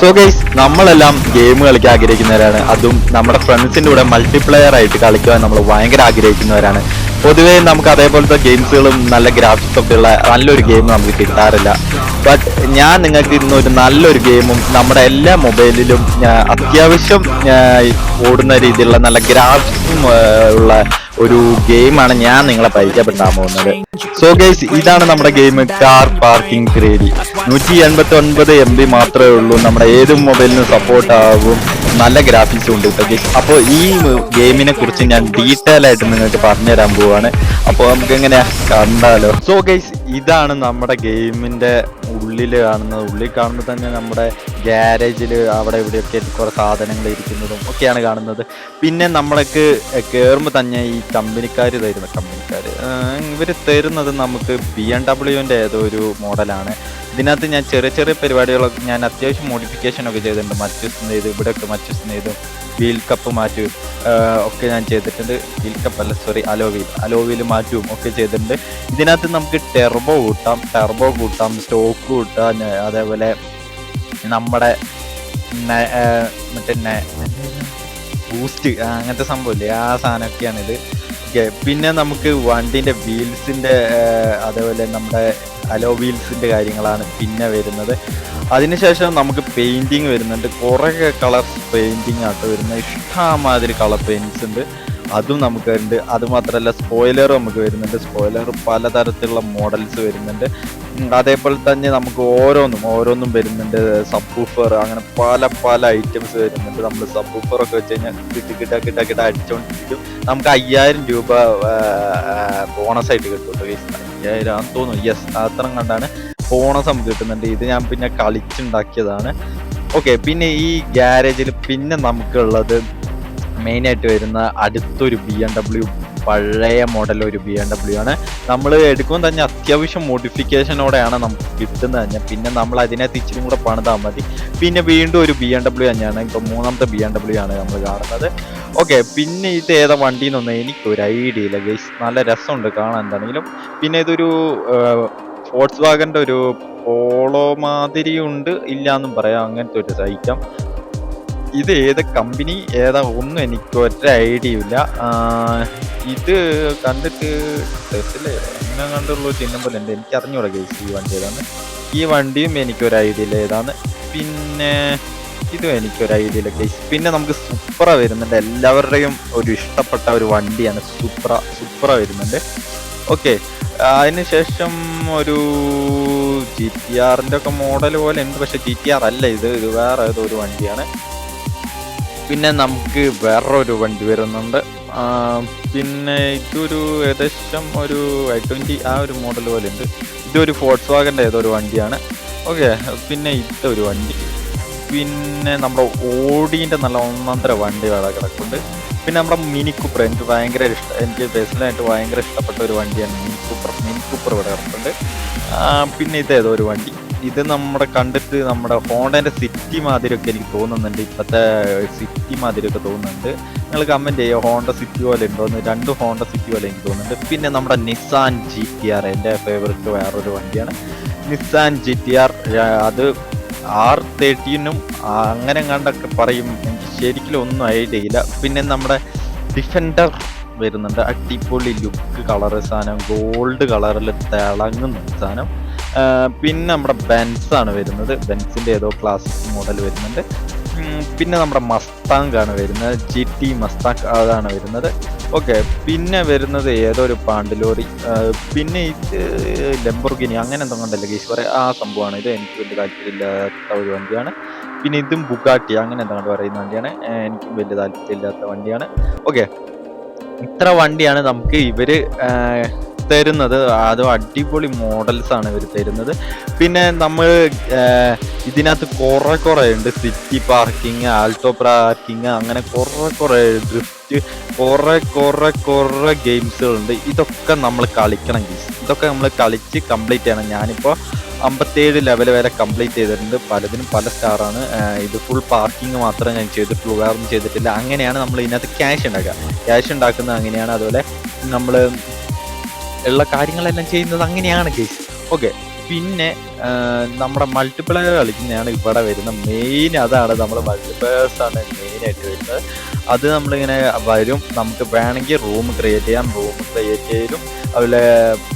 So guys നമ്മളെല്ലാം game കളിക്കാൻ ആഗ്രഹിക്കുന്നവരാണ്. അതും നമ്മുടെ ഫ്രണ്ട്സിന്റെ കൂടെ മൾട്ടിപ്ലെയർ ആയിട്ട് കളിക്കുവാൻ നമ്മൾ ഭയങ്കര ആഗ്രഹിക്കുന്നവരാണ്. പൊതുവേ നമുക്ക് അതേപോലത്തെ ഗെയിംസുകളും നല്ല ഗ്രാഫിക്സ് ഒക്കെ ഉള്ള നല്ലൊരു ഗെയിം നമുക്ക് കിട്ടാറില്ല. ബട്ട് ഞാൻ നിങ്ങൾക്ക് ഇന്നൊരു നല്ലൊരു ഗെയിമും നമ്മുടെ എല്ലാ മൊബൈലിലും അത്യാവശ്യം ഓടുന്ന രീതിയിലുള്ള നല്ല ഗ്രാഫിക്സും ഉള്ള ഒരു ഗെയിമാണ് ഞാൻ നിങ്ങളെ പരിചയപ്പെടാൻ പോകുന്നത്. സോ ഗൈസ് ഇതാണ് നമ്മുടെ ഗെയിം കാർ പാർക്കിംഗ് ക്രേഡി നൂറ്റി എൺപത്തി ഒൻപത് എം ബി മാത്രമേ ഉള്ളൂ. നമ്മുടെ ഏത് മൊബൈലിനും സപ്പോർട്ട് ആകും നല്ല ഗ്രാഫിക്സും ഉണ്ട് കേട്ടോ അപ്പോൾ ഈ ഗെയിമിനെ കുറിച്ച് ഞാൻ ഡീറ്റെയിൽ ആയിട്ട് നിങ്ങൾക്ക് പറഞ്ഞു തരാൻ പോവാണ്. അപ്പോൾ നമുക്ക് എങ്ങനെയാ കണ്ടാലോ? സോ ഗൈസ് ഇതാണ് നമ്മുടെ ഗെയിമിന്റെ ഉള്ളിൽ കാണുന്നത്. ഉള്ളിൽ കാണുമ്പോൾ തന്നെ നമ്മുടെ ഗ്യാരേജിൽ അവിടെ ഇവിടെയൊക്കെ കുറെ സാധനങ്ങൾ ഇരിക്കുന്നതും ഒക്കെയാണ് കാണുന്നത്. പിന്നെ നമ്മൾക്ക് കയറുമ്പോൾ തന്നെ ഈ കമ്പനിക്കാർ തരുന്ന കമ്പനിക്കാർ ഇവർ തരുന്നത് നമുക്ക് ബി എം ഡബ്ല്യുവിന്റെ ഏതോ ഒരു മോഡലാണ്. ഇതിനകത്ത് ഞാൻ ചെറിയ ചെറിയ പരിപാടികളൊക്കെ ഞാൻ അത്യാവശ്യം മോഡിഫിക്കേഷൻ ഒക്കെ ചെയ്തിട്ടുണ്ട്. മറ്റസ് ചെയ്ത് ഇവിടെയൊക്കെ മറ്റസ് ചെയ്ത് വീൽ കപ്പ് മാറ്റും ഒക്കെ ഞാൻ ചെയ്തിട്ടുണ്ട്. വീൽ കപ്പ് അല്ല sorry alloy wheel alloy wheel മാറ്റും ഒക്കെ ചെയ്തിട്ടുണ്ട്. ഇതിനകത്ത് നമുക്ക് ടെർബോ കൂട്ടാം ടെർബോ കൂട്ടാം സ്റ്റോക്ക് കൂട്ടാം അതേപോലെ നമ്മുടെ മറ്റേ ബൂസ്റ്റ് അങ്ങനത്തെ സംഭവമില്ലേ? ആ സാധനമൊക്കെയാണിത്. ഓക്കെ പിന്നെ നമുക്ക് വണ്ടിന്റെ വീൽസിന്റെ അതേപോലെ നമ്മുടെ അലോ വീൽസിന്റെ കാര്യങ്ങളാണ് പിന്നെ വരുന്നത്. അതിനുശേഷം നമുക്ക് പെയിന്റിങ് വരുന്നുണ്ട്. കുറേ കളർ പെയിന്റിങ് ആട്ടോ വരുന്നത്. ഇഷ്ടമാതിരി കളർ പെയിന്റ്സ് ഉണ്ട്. അതും നമുക്ക് ഉണ്ട് അതുമാത്രമല്ല സ്പോയിലർ നമുക്ക് വരുന്നുണ്ട്. സ്പോയിലർ പലതരത്തിലുള്ള മോഡൽസ് വരുന്നുണ്ട്. അതേപോലെ തന്നെ നമുക്ക് ഓരോന്നും ഓരോന്നും വരുന്നുണ്ട്. സബ്ബൂഫർ അങ്ങനെ പല പല ഐറ്റംസ് വരുന്നുണ്ട്. നമ്മൾ സബ്ബൂഫർ ഒക്കെ വെച്ച് കഴിഞ്ഞാൽ കിട്ടി കിട്ട കിട്ട കിട്ട അടിച്ചോണ്ടിരിക്കും. നമുക്ക് അയ്യായിരം രൂപ ബോണസ് ആയിട്ട് കിട്ടും. അയ്യായിരം തോന്നുന്നു. യെസ് അത്രയും കണ്ടാണ് ബോണസ് കിട്ടുന്നുണ്ട്. ഇത് ഞാൻ പിന്നെ കളിച്ചുണ്ടാക്കിയതാണ്. ഓക്കെ പിന്നെ ഈ ഗ്യാരേജിൽ പിന്നെ നമുക്കുള്ളത് മെയിൻ ആയിട്ട് വരുന്ന അടുത്തൊരു ബി എം ഡബ്ല്യു പഴയ മോഡൽ ഒരു ബി എം ഡബ്ല്യു ആണ്. നമ്മൾ എടുക്കുമ്പോൾ തന്നെ അത്യാവശ്യം മോഡിഫിക്കേഷനോടെയാണ് നമുക്ക് കിട്ടുന്നത് തന്നെ. പിന്നെ നമ്മൾ അതിനകത്ത് ഇച്ചിരി കൂടെ പണിതാൽ മതി. പിന്നെ വീണ്ടും ഒരു ബി എം ഡബ്ല്യു തന്നെയാണ്. ഇപ്പോൾ മൂന്നാമത്തെ ബി എം ഡബ്ല്യു ആണ് നമ്മൾ കാണുന്നത്. ഓക്കെ പിന്നെ ഇത് ഏതാ വണ്ടി എന്നൊന്നും എനിക്കൊരു ഐഡിയ ഇല്ല ഗൈസ് നല്ല രസമുണ്ട് കാണാൻ എന്താണെങ്കിലും. പിന്നെ ഇതൊരു ഫോർട്സ് വാഗന്റെ ഒരു പോളോ മാതിരി ഉണ്ട് ഇല്ല എന്നും പറയാം. അങ്ങനത്തെ ഒരു സഹിക്കാം ഇത് ഏത് കമ്പനി ഏതാ? ഒന്നും എനിക്ക് ഒറ്റ ഐഡിയ ഇല്ല. ഇത് കണ്ടിട്ട് ടെസ്റ്റിൽ അങ്ങനെ കണ്ടുള്ള ചിഹ്നം പോലെ ഉണ്ട്. എനിക്ക് അറിഞ്ഞൂടാ കേസ് ഈ വണ്ടി ഏതാണ് ഈ വണ്ടിയും എനിക്കൊരു ഐഡിയ ഇല്ല ഏതാണ് പിന്നെ ഇതും എനിക്കൊരു ഐഡിയ ഇല്ല കേസ് പിന്നെ നമുക്ക് സൂപ്ര വരുന്നുണ്ട്. എല്ലാവരുടെയും ഒരു ഇഷ്ടപ്പെട്ട ഒരു വണ്ടിയാണ് സൂപ്ര സൂപ്ര വരുന്നുണ്ട്. ഓക്കെ അതിനുശേഷം ഒരു ജി ടി ആറിന്റെ ഒക്കെ മോഡൽ പോലെ ഉണ്ട്. പക്ഷെ ജി ടി ആർ അല്ല ഇത്. ഇത് വേറെ ഏതോ ഒരു വണ്ടിയാണ്. പിന്നെ നമുക്ക് വേറൊരു വണ്ടി വരുന്നുണ്ട്. പിന്നെ ഇതൊരു ഏകദേശം ഒരു ഐ ട്വന്റി ആ ഒരു മോഡൽ പോലെ ഉണ്ട് ഇതൊരു ഫോർട്സ് വാഗന്റെ ഏതോ ഒരു വണ്ടിയാണ്. ഓക്കെ പിന്നെ ഇതൊരു വണ്ടി. പിന്നെ നമ്മുടെ ഓടീന്റെ നല്ല ഒന്നാന്തര വണ്ടി വേറെ കിടക്കുന്നുണ്ട് പിന്നെ നമ്മുടെ മിനി കൂപ്പർ എനിക്ക് ഭയങ്കര ഇഷ്ടം എനിക്ക് പേഴ്സണലായിട്ട് ഭയങ്കര ഇഷ്ടപ്പെട്ട ഒരു വണ്ടിയാണ് മിനി കൂപ്പർ മിനി കൂപ്പർ ഇവിടെ കിടക്കുന്നുണ്ട് പിന്നെ ഇത് ഏതോ ഒരു വണ്ടി. ഇത് നമ്മുടെ കണ്ടിട്ട് നമ്മുടെ ഹോണ്ടന്റെ സിറ്റി മാതിരിയൊക്കെ എനിക്ക് തോന്നുന്നുണ്ട് ഇപ്പോഴത്തെ സിറ്റി മാതിരിയൊക്കെ തോന്നുന്നുണ്ട്. നിങ്ങൾ കമന്റ് ചെയ്യുക ഹോണ്ട സിറ്റി പോലെ ഉണ്ടോന്ന് രണ്ട് ഹോണ്ട സിറ്റി പോലെ എനിക്ക് തോന്നുന്നുണ്ട്. പിന്നെ നമ്മുടെ നിസാൻ ജി ടി ആർ എന്റെ ഫേവററ്റ് വേറൊരു വണ്ടിയാണ്. നിസാൻ ജി ടി ആർ അത് ആർ തേർട്ടീനും അങ്ങനെ കണ്ടൊക്കെ പറയും. എനിക്ക് ശരിക്കും ഒന്നും ഐഡിയ ഇല്ല. പിന്നെ നമ്മുടെ ഡിഫൻഡർ വരുന്നുണ്ട്. അടിപൊളി ലുക്ക് കളർ സാധനം. ഗോൾഡ് കളറിൽ തിളങ്ങുന്ന സാധനം. പിന്നെ നമ്മുടെ ബെൻസാണ് വരുന്നത്. ബെൻസിന്റെ ഏതോ ക്ലാസിക് മോഡൽ വരുന്നുണ്ട്. പിന്നെ നമ്മുടെ മസ്താങ്ക് ആണ് വരുന്നത്. ജി ടി മസ്താങ്ക് അതാണ് വരുന്നത്. ഓക്കെ പിന്നെ വരുന്നത് ഏതോ ഒരു പാണ്ടിലോറി. പിന്നെ ഇത് ലംബോർഗിനി അങ്ങനെ എന്തോ കണ്ടല്ലേ കേസ് പറയാം ആ സംഭവമാണ്. ഇത് എനിക്ക് വലിയ താല്പര്യമില്ലാത്ത ഒരു വണ്ടിയാണ്. പിന്നെ ഇതും ബുഗാട്ടി അങ്ങനെ എന്താ പറയുന്ന വണ്ടിയാണ്. എനിക്കും വലിയ താല്പര്യമില്ലാത്ത വണ്ടിയാണ്. ഓക്കെ ഇത്ര വണ്ടിയാണ് നമുക്ക് ഇവർ ആ, തരുന്നത്. അതും അടിപൊളി മോഡൽസ് ആണ് ഇവർ തരുന്നത്. പിന്നെ നമ്മൾ ഇതിനകത്ത് കുറെ കുറെ ഉണ്ട്. സിറ്റി പാർക്കിംഗ് ആൾട്ടോ പാർക്കിംഗ് അങ്ങനെ കുറെ കുറെ ഡ്രിഫ്റ്റ് കുറെ കുറെ കുറെ ഗെയിംസുകളുണ്ട് ഇതൊക്കെ നമ്മൾ കളിക്കണം ഗീസ് ഇതൊക്കെ നമ്മൾ കളിച്ച് കംപ്ലീറ്റ് ചെയ്യണം. ഞാനിപ്പോൾ അമ്പത്തേഴ് ലെവൽ വരെ കംപ്ലീറ്റ് ചെയ്തിട്ടുണ്ട്. പലതിനും പല സ്റ്റാറാണ് ഇത് ഫുൾ പാർക്കിംഗ് മാത്രമേ ഞാൻ ചെയ്തിട്ടുള്ളൂ. വേറെ ഒന്നും ചെയ്തിട്ടില്ല. അങ്ങനെയാണ് നമ്മൾ ഇതിനകത്ത് ക്യാഷ് ഉണ്ടാക്കുക. ക്യാഷ് ഉണ്ടാക്കുന്നത് അങ്ങനെയാണ്. അതുപോലെ നമ്മൾ ഉള്ള കാര്യങ്ങളെല്ലാം ചെയ്യുന്നത് അങ്ങനെയാണ് കേസ് ഓക്കെ പിന്നെ നമ്മുടെ മൾട്ടിപ്ലയർ കളിക്കുന്നതാണ് ഇവിടെ വരുന്ന മെയിൻ അതാണ് നമ്മൾ മൾട്ടിപ്ലയേഴ്സ് ആണ് മെയിൻ ആയിട്ട് വരുന്നത്. അത് നമ്മളിങ്ങനെ വരും. നമുക്ക് വേണമെങ്കിൽ റൂം ക്രിയേറ്റ് ചെയ്യാം. റൂം ക്രിയേറ്റ് ചെയ്തും അതുപോലെ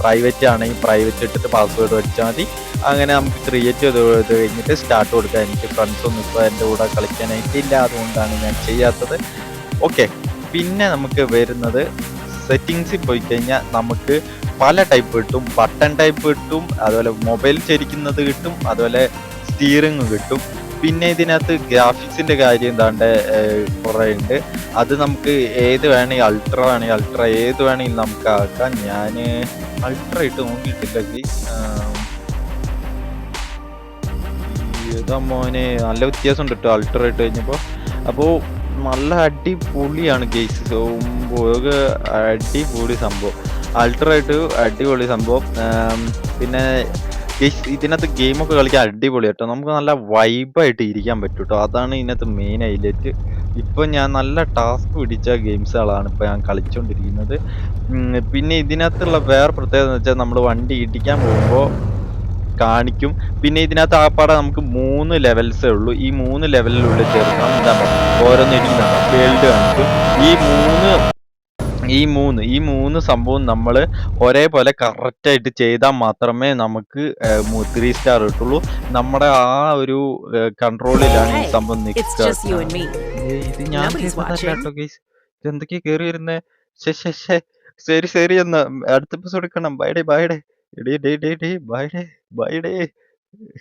പ്രൈവറ്റ് ആണെങ്കിൽ പ്രൈവറ്റ് ഇട്ടിട്ട് പാസ്വേഡ് വെച്ചാൽ മതി. അങ്ങനെ നമുക്ക് ക്രിയേറ്റ് ചെയ്ത് കഴിഞ്ഞിട്ട് സ്റ്റാർട്ട് കൊടുക്കാം. എനിക്ക് ഫ്രണ്ട്സൊന്നും ഇപ്പോൾ എന്റെ കൂടെ കളിക്കാനായിട്ട് ഇല്ല അതുകൊണ്ടാണ് ഞാൻ ചെയ്യാത്തത്. ഓക്കെ പിന്നെ നമുക്ക് വരുന്നത് സെറ്റിങ്സിൽ പോയി കഴിഞ്ഞാൽ നമുക്ക് പല ടൈപ്പ് കിട്ടും. ബട്ടൺ ടൈപ്പ് കിട്ടും. അതുപോലെ മൊബൈൽ ചരിക്കുന്നത് കിട്ടും. അതുപോലെ സ്റ്റിയറിംഗ് കിട്ടും. പിന്നെ ഇതിനകത്ത് ഗ്രാഫിക്സിന്റെ കാര്യം എന്താണ്ട് കുറേ ഉണ്ട് അത് നമുക്ക് ഏത് വേണമെങ്കിൽ അൾട്ര വേണമെങ്കിൽ അൾട്ര ഏത് വേണമെങ്കിൽ നമുക്ക് ആക്കാം. ഞാൻ അൾട്ര ഇട്ട് നോക്കിയിട്ടില്ലെങ്കിൽ മോനെ? നല്ല വ്യത്യാസം ഉണ്ട് കേട്ടോ അൾട്ര ഇട്ട് കഴിഞ്ഞപ്പോൾ അപ്പോൾ നല്ല അടിപൊളിയാണ് ഗെയ്സ് സംഭവം അടിപൊളി സംഭവം. അൾട്ര ഇട്ട് അടിപൊളി സംഭവം. പിന്നെ ഇതിനകത്ത് ഗെയിമൊക്കെ കളിക്കാൻ അടിപൊളി കേട്ടോ. നമുക്ക് നല്ല വൈബായിട്ട് ഇരിക്കാൻ പറ്റും കേട്ടോ അതാണ് ഇതിനകത്ത് മെയിൻ ഹൈലൈറ്റ് ഇപ്പം ഞാൻ നല്ല ടാസ്ക് പിടിച്ച ഗെയിംസുകളാണ് ഇപ്പോൾ ഞാൻ കളിച്ചുകൊണ്ടിരിക്കുന്നത് പിന്നെ ഇതിനകത്തുള്ള വേറെ പ്രത്യേകത എന്ന് വെച്ചാൽ നമ്മൾ വണ്ടി ഇടിക്കാൻ പോകുമ്പോൾ കാണിക്കും. പിന്നെ ഇതിനകത്ത് ആപ്പാടെ നമുക്ക് മൂന്ന് ലെവൽസേ ഉള്ളൂ. ഈ മൂന്ന് ലെവലിലുള്ള ചേർക്കണം എന്താ ഓരോന്നിരിക്കുന്നതാണ് വേൾഡ് കാണിക്കും ഈ മൂന്ന് ഈ മൂന്ന് ഈ മൂന്ന് സംഭവം നമ്മൾ ഒരേപോലെ കറക്റ്റായിട്ട് ആയിട്ട് ചെയ്താൽ മാത്രമേ നമുക്ക് ത്രീ സ്റ്റാർ കിട്ടുള്ളൂ. നമ്മുടെ ആ ഒരു കൺട്രോളിലാണ് ഈ സംഭവം എന്തൊക്കെയാ. ഇത് ഞാൻ കേറി വരുന്നേ? ശരി ശരി എന്ന അടുത്ത എപ്പിസോഡ് എടുക്കണം. ബൈഡേ ബൈഡേ ഡേ ഡേ ഡേ ഡേ ബൈഡേ ബൈ ഡേ ബൈ ഡേ